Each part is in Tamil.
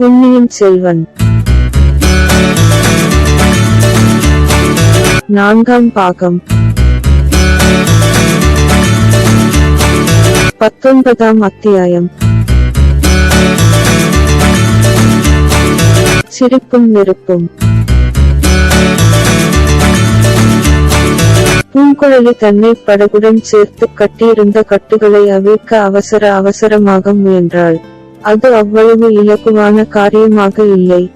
பொன்னியின் செல்வன். நான்காம் பாகம். பத்தொன்பதாம் அத்தியாயம். சிரிப்பும் நெருப்பும். பூங்குழலி தன்னை படகுடன் சேர்த்து கட்டியிருந்த கட்டுகளை அவிழ்க்க அவசர அவசரமாக முயன்றாள். அது அவ்வளவு இலகுவான காரியமாக இல்லை.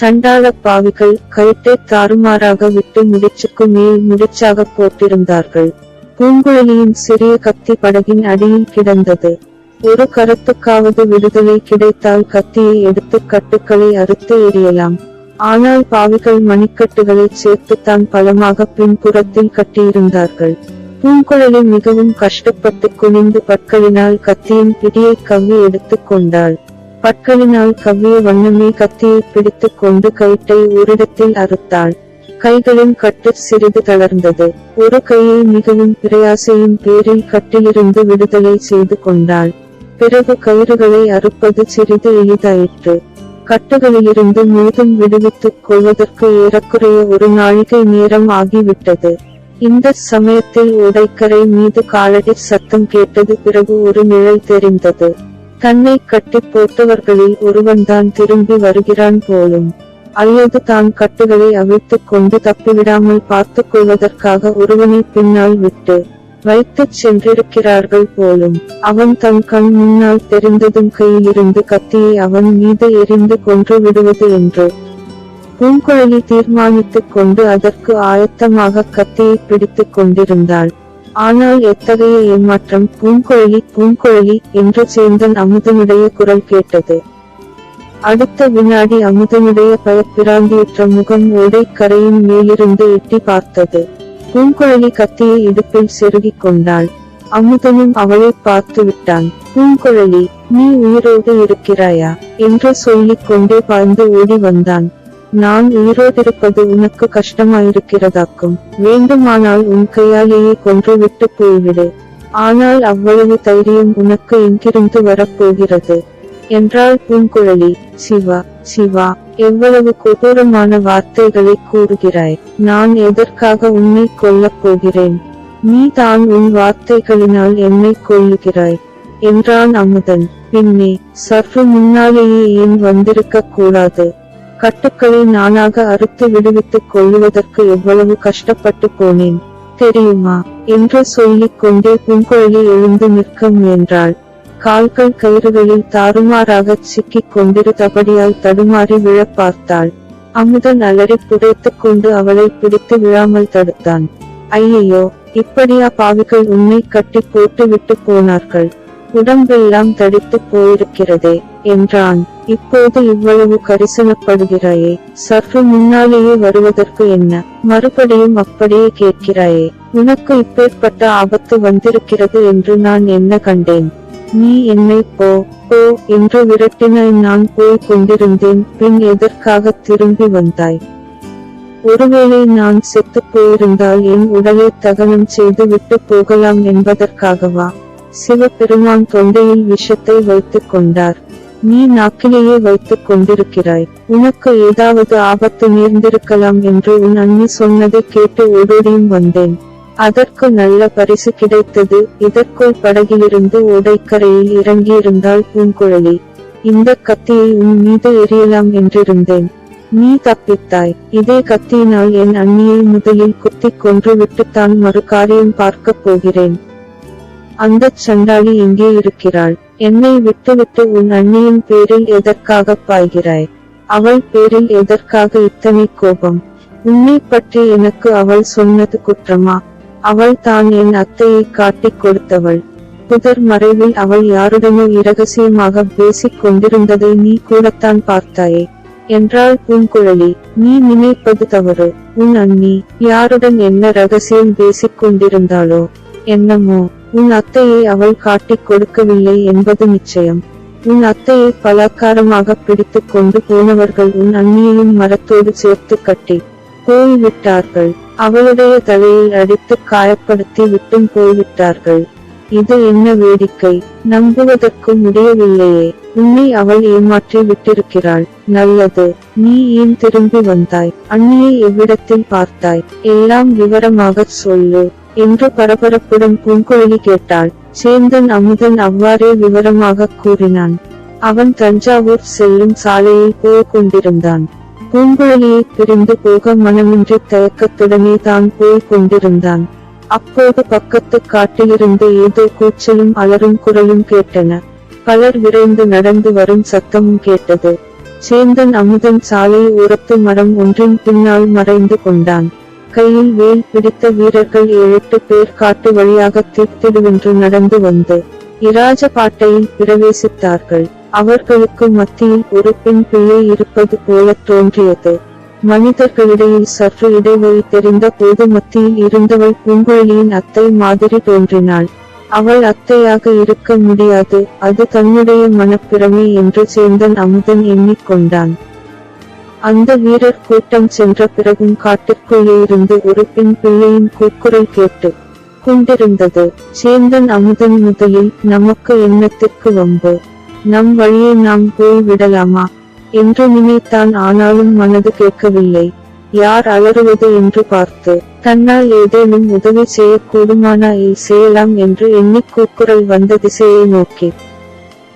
சண்டாளப் பாவிகள் கழுத்தை தாறுமாறாக விட்டு முடிச்சுக்கு மேல் முடிச்சாக போட்டிருந்தார்கள். பூங்குழலியின் சிறிய கத்தி படகின் அடியில் கிடந்தது. ஒரு கருத்துக்காவது விடுதலை கிடைத்தால் கத்தியை எடுத்து கட்டுக்களை அறுத்து எறியலாம். ஆனால் பாவிகள் மணிக்கட்டுகளை சேர்த்துத்தான் பலமாக பின்புறத்தில் கட்டியிருந்தார்கள். பூங்குழலி மிகவும் கஷ்டப்பட்டு குனிந்து பற்களினால் கத்தியின் பிடியை கவ்வி எடுத்துக் கொண்டாள். பற்களினால் கவ்விய வண்ணமே கத்தியை பிடித்துக் கொண்டு கயிற்றை ஓரிடத்தில் அறுத்தாள். கைகளின் கட்டு சிறிது தளர்ந்தது. ஒரு கையை மிகவும் பிரயாசையின் பேரில் கட்டிலிருந்து விடுதலை செய்து கொண்டாள். பிறகு கயிறுகளை அறுப்பது சிறிது எளிதாயிற்று. கட்டுகளிலிருந்து முழுதும் விடுவித்துக் கொள்வதற்கு ஏறக்குறைய ஒரு நாழிகை நேரம் ஆகிவிட்டது. இந்த சமயத்தில் ஓடைக்கரை மீது காலடி சத்தம் கேட்டது பிறகு ஒரு நிழல் தெரிந்தது. தன்னை கட்டி போட்டவர்களில் ஒருவன்தான் திரும்பி வருகிறான் போலும். அல்லது தான் கட்டுகளை அவிழ்த்துக் கொண்டு தப்பிவிடாமல் பார்த்துக் கொள்வதற்காக ஒருவனை பின்னால் விட்டு வைத்துச் சென்றிருக்கிறார்கள் போலும். அவன் தன் கண் முன்னால் தெரிந்ததும் கையிலிருந்து கத்தியை அவன் மீது எரிந்து கொன்று விடுவது என்று பூங்குழலி தீர்மானித்துக் கொண்டு அதற்கு ஆயத்தமாக கத்தியை பிடித்துக் கொண்டிருந்தாள். ஆனால் எத்தகைய ஏமாற்றம் பூங்குழலி பூங்குழலி? என்று சேந்தன் அமுதனுடைய குரல் கேட்டது. அடுத்த வினாடி அமுதனுடைய பயப்பிராந்தியற்ற முகம் ஓடை கரையின் மேலிருந்து எட்டி பார்த்தது. பூங்குழலி கத்தியை இடுப்பில் செருகிக் கொண்டாள். அமுதனும் அவளை பார்த்து விட்டான். பூங்குழலி நீ உயிரோடு இருக்கிறாயா? என்று சொல்லிக் கொண்டே பாய்ந்து ஓடி வந்தான். நான் உயிரோதிருப்பது உனக்கு கஷ்டமாயிருக்கிறதாக்கும். வேண்டுமானால் உன் கையாலேயே கொன்று விட்டு போய்விடு. ஆனால் அவ்வளவு தைரியம் உனக்கு எங்கிருந்து வரப்போகிறது? என்றாள் பூங்குழலி. சிவா சிவா எவ்வளவு கொடூரமான வார்த்தைகளை கூறுகிறாய். நான் எதற்காக உன்னை கொல்லப் போகிறேன்? நீ தான் உன் வார்த்தைகளினால் என்னை கொல்லுகிறாய் என்றான் அமுதன். பின்னே சற்று முன்னாலேயே ஏன் வந்திருக்க கூடாது? கட்டுக்களை நானாக அறுத்து விடுவித்துக் கொள்ளுவதற்கு எவ்வளவு கஷ்டப்பட்டு போனேன். தெரியுமா? என்று சொல்லிக் கொண்டே பூங்குழலி எழுந்து நிற்க முயன்றாள். கால்கள் கயிறுகளில் தாறுமாறாகச் சிக்கிக் கொண்டிருந்தபடியால் தடுமாறி விழப் பார்த்தாள். அமுதன் அலறி புடைத்துக் கொண்டு அவளை பிடித்து விழாமல் தடுத்தான். ஐயையோ இப்படியா பாவிகள் உன்னை கட்டி போட்டு விட்டு போனார்கள்? உடம்பெல்லாம் தடித்துப் போயிருக்கிறதே என்றான். இப்போது இவ்வளவு கரிசனப்படுகிறாயே சற்று முன்னாலேயே வருவதற்கு என்ன? மறுபடியும் அப்படியே கேட்கிறாயே உனக்கு இப்பேற்பட்ட ஆபத்து வந்திருக்கிறது என்று நான் என்ன கண்டேன்? நீ என்னை போ போ என்று விரட்டினாய் நான் போய் கொண்டிருந்தேன் பின் எதற்காக திரும்பி வந்தாய்? ஒருவேளை நான் செத்துப் போயிருந்தால் என் உடலை தகனம் செய்து விட்டு போகலாம் என்பதற்காகவா? சிவபெருமான் தொண்டையில் விஷத்தை வைத்துக் கொண்டார். நீ நாக்கிலேயே வைத்துக் கொண்டிருக்கிறாய். உனக்கு ஏதாவது ஆபத்து நேர்ந்திருக்கலாம் என்று உன் அண்ணி சொன்னதை கேட்டு ஓடோடியும் வந்தேன். அதற்கு நல்ல பரிசு கிடைத்தது. இதற்குள் படகிலிருந்து ஓடைக்கரையில் இறங்கியிருந்தாள் பூங்குழலி இந்த கத்தியை உன் மீது எரியலாம் என்றிருந்தேன். நீ தப்பித்தாய். இதே கத்தியினால் என் அண்ணியை முதலில் குத்திக் கொன்று விட்டுத்தான் மறு காரியம் பார்க்கப் போகிறேன். அந்தச் சண்டாளி இங்கே இருக்கிறாள். என்னை விட்டுவிட்டு உன் அண்ணியின் பேரில் எதற்காகப் பாய்கிறாய்? அவள் பேரில் எதற்காக இத்தனை கோபம்? உன்னை பற்றி எனக்கு அவள் சொன்னது குற்றமா? அவள் தான் என் அத்தையை காட்டிக் கொடுத்தவள். புதர் மறைவில் அவள் யாருடனோ இரகசியமாக பேசிக் கொண்டிருந்ததை நீ கூடத்தான் பார்த்தாயே. என்றாள் பூங்குழலி. நீ நினைப்பது தவறு. உன் அண்ணி யாருடன் என்ன ரகசியம் பேசிக் கொண்டிருந்தாளோ? என்னமோ? உன் அத்தையை அவள் காட்டிக் கொடுக்கவில்லை என்பது நிச்சயம். உன் அத்தையை பலாக்காரமாக பிடித்துக் கொண்டு போனவர்கள் உன் அண்ணியையும் மரத்தோடு சேர்த்து கட்டி போய்விட்டார்கள் அவளுடைய தலையில் அடித்து காயப்படுத்தி விட்டும் போய்விட்டார்கள் இது என்ன வேடிக்கை? நம்புவதற்கு முடியவில்லையே. உன்னை அவள் ஏமாற்றி விட்டிருக்கிறாள். நல்லது. நீ ஏன் திரும்பி வந்தாய்? அண்ணியை எவ்விடத்தில் பார்த்தாய்? எல்லாம் விவரமாகச் சொல்லு. என்று பரபரப்புடன் பூங்குழலி கேட்டாள். சேந்தன் அமுதன் அவ்வாறே விவரமாகக் கூறினான். அவன் தஞ்சாவூர் செல்லும் சாலையில் போய் கொண்டிருந்தான். பூங்குழலியை பிரிந்து போக மனமின்றி தயக்கத்துடனே தான் போய் கொண்டிருந்தான். அப்போது பக்கத்து காட்டிலிருந்து ஏதோ கூச்சலும் அலரும் குரலும் கேட்டன. பலர் விரைந்து நடந்து வரும் சத்தமும் கேட்டது. சேந்தன் அமுதன் சாலை ஓரத்து மரம் ஒன்றின் பின்னால் மறைந்து கொண்டான். கையில் வேல் பிடித்த வீரர்கள் ஏழெட்டு பேர் காட்டு வழியாக தீர்த்திடுவென்று நடந்து வந்து இராஜபாட்டையில் பிரவேசித்தார்கள். அவர்களுக்கு மத்தியில் ஒரு பெண் பிள்ளை இருப்பது போல தோன்றியது. மனிதர்களிடையில் சற்று இடைவெளி தெரிந்த போது மத்தியில் இருந்தவள் பூங்குழலியின் அத்தை மாதிரி தோன்றினாள். அவள் அத்தையாக இருக்க முடியாது அது தன்னுடைய மனப்பிரமை என்று சேந்தன் அமுதன் எண்ணிக்கொண்டான். அந்த வீரர் கூட்டம் சென்ற பிறகும் காட்டிற்குள்ளே இருந்து ஒரு பெண் பிள்ளையின் கூக்குரல் கேட்டு கொண்டிருந்தது. சேந்தன் அமுதன் முதலில் நமக்கு எண்ணத்திற்கு வம்பு. நம் வழியை நாம் போய் விடலாமா என்று நினைத்தான். ஆனாலும் மனது கேட்கவில்லை. யார் அலறுவது என்று பார்த்து தன்னால் ஏதேனும் உதவி செய்யக்கூடுமானால் செய்யலாம் என்று எண்ணிக் கூக்குரல் வந்த திசையை நோக்கி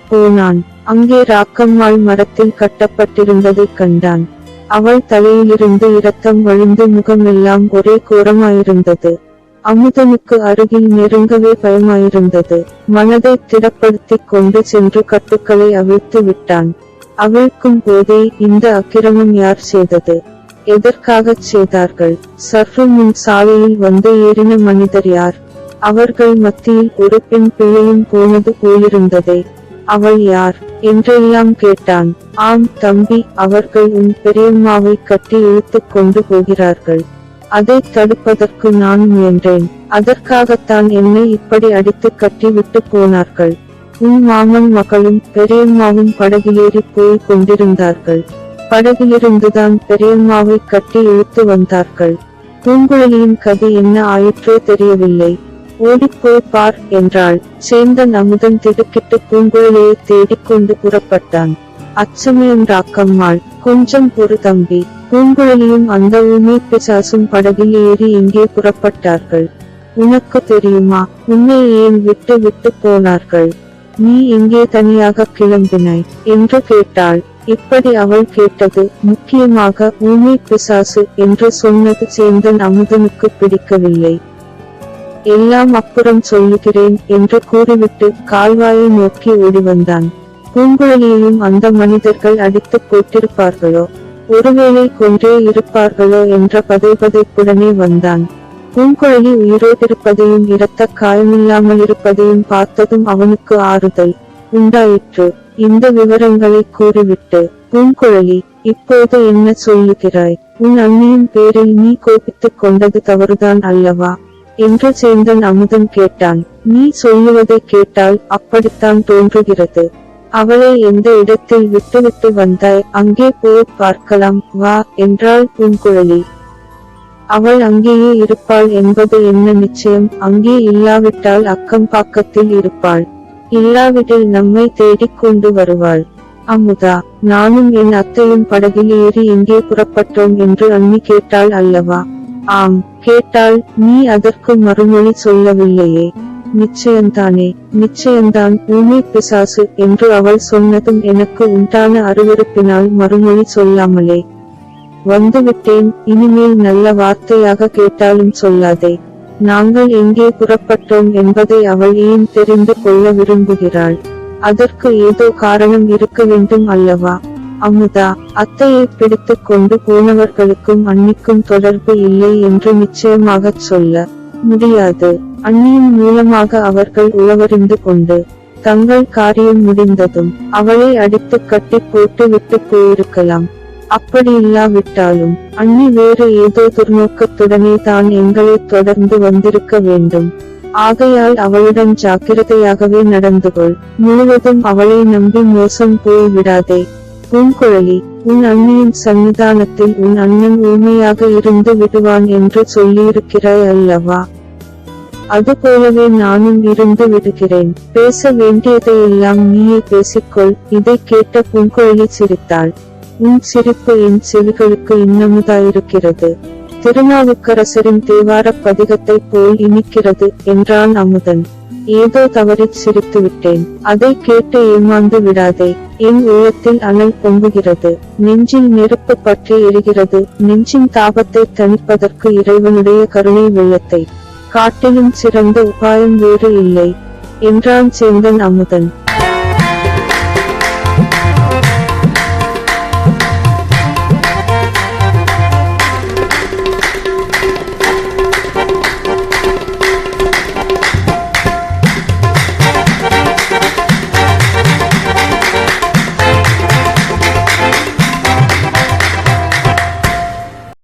போனான். அங்கே ராக்கம்மாள் மரத்தில் கட்டப்பட்டிருந்ததைக் கண்டான். அவள் தலையிலிருந்து இரத்தம் வழிந்து முகமெல்லாம் ஒரே கோரமாயிருந்தது. அமுதனுக்கு அருகில் நெருங்கவே பயமாயிருந்தது. மனதை திடப்படுத்திக் கொண்டு சென்று கட்டுக்களை அவிழ்த்து விட்டான். அவிழ்க்கும் போதே இந்த அக்கிரமம் யார் செய்தது? எதற்காகச் செய்தார்கள்? சற்று முன் சாலையில் வந்து ஏறின மனிதர் யார்? அவர்கள் மத்தியில் ஒரு பெண் பிள்ளையும் போனது போலிருந்ததே அவள் யார்? என்றெல்லாம் கேட்டான். ஆம் தம்பி அவர்கள் உன் பெரியம்மாவை கட்டி இழுத்துக் கொண்டு போகிறார்கள். அதை தடுப்பதற்கு நான் முயன்றேன். அதற்காகத்தான் என்னை இப்படி அடித்து கட்டி விட்டு போனார்கள். உன் மாமன் மகளும் பெரியம்மாவும் படகிலேறி போய் கொண்டிருந்தார்கள். படகிலிருந்துதான் பெரியம்மாவை கட்டி இழுத்து வந்தார்கள். பூங்குழலியின் கதி என்ன ஆயிற்றோ தெரியவில்லை. ஓடிப்போய் பார் என்றாள். சேந்தன் அமுதன் திடுக்கிட்டு பூங்குழலியை தேடிக்கொண்டு புறப்பட்டான். அச்சமயம் ராக்கம்மாள் கொஞ்சம் பொறு தம்பி பூங்குழலியும் அந்த ஊமை பிசாசும் படகில் ஏறி இங்கே புறப்பட்டார்கள். உனக்கு தெரியுமா? உன்னை ஏன் விட்டு விட்டு போனார்கள்? நீ எங்கே தனியாக கிளம்பினாய் என்று கேட்டாள். இப்படி அவள் கேட்டது முக்கியமாக ஊமை பிசாசு என்று சொன்னது சேந்தன் அமுதனுக்கு பிடிக்கவில்லை. எல்லாம் அப்புறம் சொல்லுகிறேன் என்று கூறிவிட்டு கால்வாயை நோக்கி ஓடி வந்தான். பூங்குழலியையும் அந்த மனிதர்கள் அடித்துப் போட்டிருப்பார்களோ? ஒருவேளை கொன்றே இருப்பார்களோ என்ற பதைபதைப்புடனே வந்தான். பூங்குழலி உயிரோடிருப்பதையும் இரத்த காயமில்லாமல் இருப்பதையும் பார்த்ததும் அவனுக்கு ஆறுதல் உண்டாயிற்று. இந்த விவரங்களை கூறிவிட்டு பூங்குழலி இப்போது என்ன சொல்லுகிறாய்? உன் அண்ணியின் பேரில் நீ கோபித்துக் கொண்டது தவறுதான் அல்லவா? என்று சேந்தன் அமுதன் கேட்டான். நீ சொல்லுவதை கேட்டால் அப்படித்தான் தோன்றுகிறது. அவளை எந்த இடத்தில் விட்டுவிட்டு வந்தாய்? அங்கே போய் பார்க்கலாம். வா என்றாள் பூங்குழலி அவள் அங்கேயே இருப்பாள் என்பது என்ன நிச்சயம்? அங்கே இல்லாவிட்டால் அக்கம் பாக்கத்தில் இருப்பாள். இல்லாவிடில் நம்மை தேடிக் கொண்டு வருவாள். அமுதா நானும் என் அத்தையும் படகில் ஏறி எங்கே புறப்பட்டோம்? என்று அண்ணி கேட்டாள் அல்லவா? ஆம். கேட்டாள் நீ அதற்கு மறுமொழி சொல்லவில்லையே. நிச்சயம்தானே நிச்சயம்தான் ஊமை பிசாசு என்று அவள் சொன்னதும் எனக்கு உண்டான அருவருப்பினால் மறுமொழி சொல்லாமலே. வந்துவிட்டேன் இனிமேல் நல்ல வார்த்தையாக கேட்டாலும் சொல்லாதே. நாங்கள் எங்கே புறப்பட்டோம் என்பதை அவள் ஏன் தெரிந்து கொள்ள விரும்புகிறாள்? அதற்கு ஏதோ காரணம் இருக்க வேண்டும் அல்லவா? அமுதா அத்தையை பிடித்துக் கொண்டு போனவர்களுக்கும் அன்னிக்கும் தொடர்பு இல்லை என்று நிச்சயமாகச் சொல்ல முடியாது. அன்னியின் மூலமாக அவர்கள் உளவறிந்து கொண்டு தங்கள் காரியம் முடிந்ததும் அவளை அடித்து கட்டி போட்டு விட்டு போயிருக்கலாம். அப்படி இல்லாவிட்டாலும் அண்ணி வேறு ஏதோ துர்நோக்கத்துடனே தான் எங்களை தொடர்ந்து வந்திருக்க வேண்டும். ஆகையால் அவளுடன் ஜாக்கிரதையாகவே நடந்துகொள். முழுவதும் அவளை நம்பி மோசம் போய் விடாதே பூங்குழலி உன் அண்ணியின் சன்னிதானத்தில் உன் அண்ணன் ஊமையாக இருந்து விடுவான் என்று சொல்லியிருக்கிறாய் அல்லவா? அதுபோலவே நானும் இருந்து விடுகிறேன். பேச வேண்டியதையெல்லாம் நீயே பேசிக்கொள். இதை கேட்ட பூங்குழலி சிரித்தாள். உன் சிரிப்பு என் செவிகளுக்கு இன்னமுதாயிருக்கிறது. திருநாவுக்கரசரின் தேவாரப் பதிகத்தைப் போல் இனிக்கிறது என்றான் அமுதன். ஏதோ தவறிச் சிரித்துவிட்டேன். அதை கேட்டு ஏமாந்து விடாதே. என் உள்ளத்தில் அனல் பொங்குகிறது. நெஞ்சில் நெருப்பு பற்றி எரிகிறது. நெஞ்சின் தாபத்தை தணிப்பதற்கு இறைவனுடைய கருணை வெள்ளத்தை. காட்டிலும் சிறந்த உபாயம் வேறு இல்லை என்றான் சேந்தன் அமுதன்.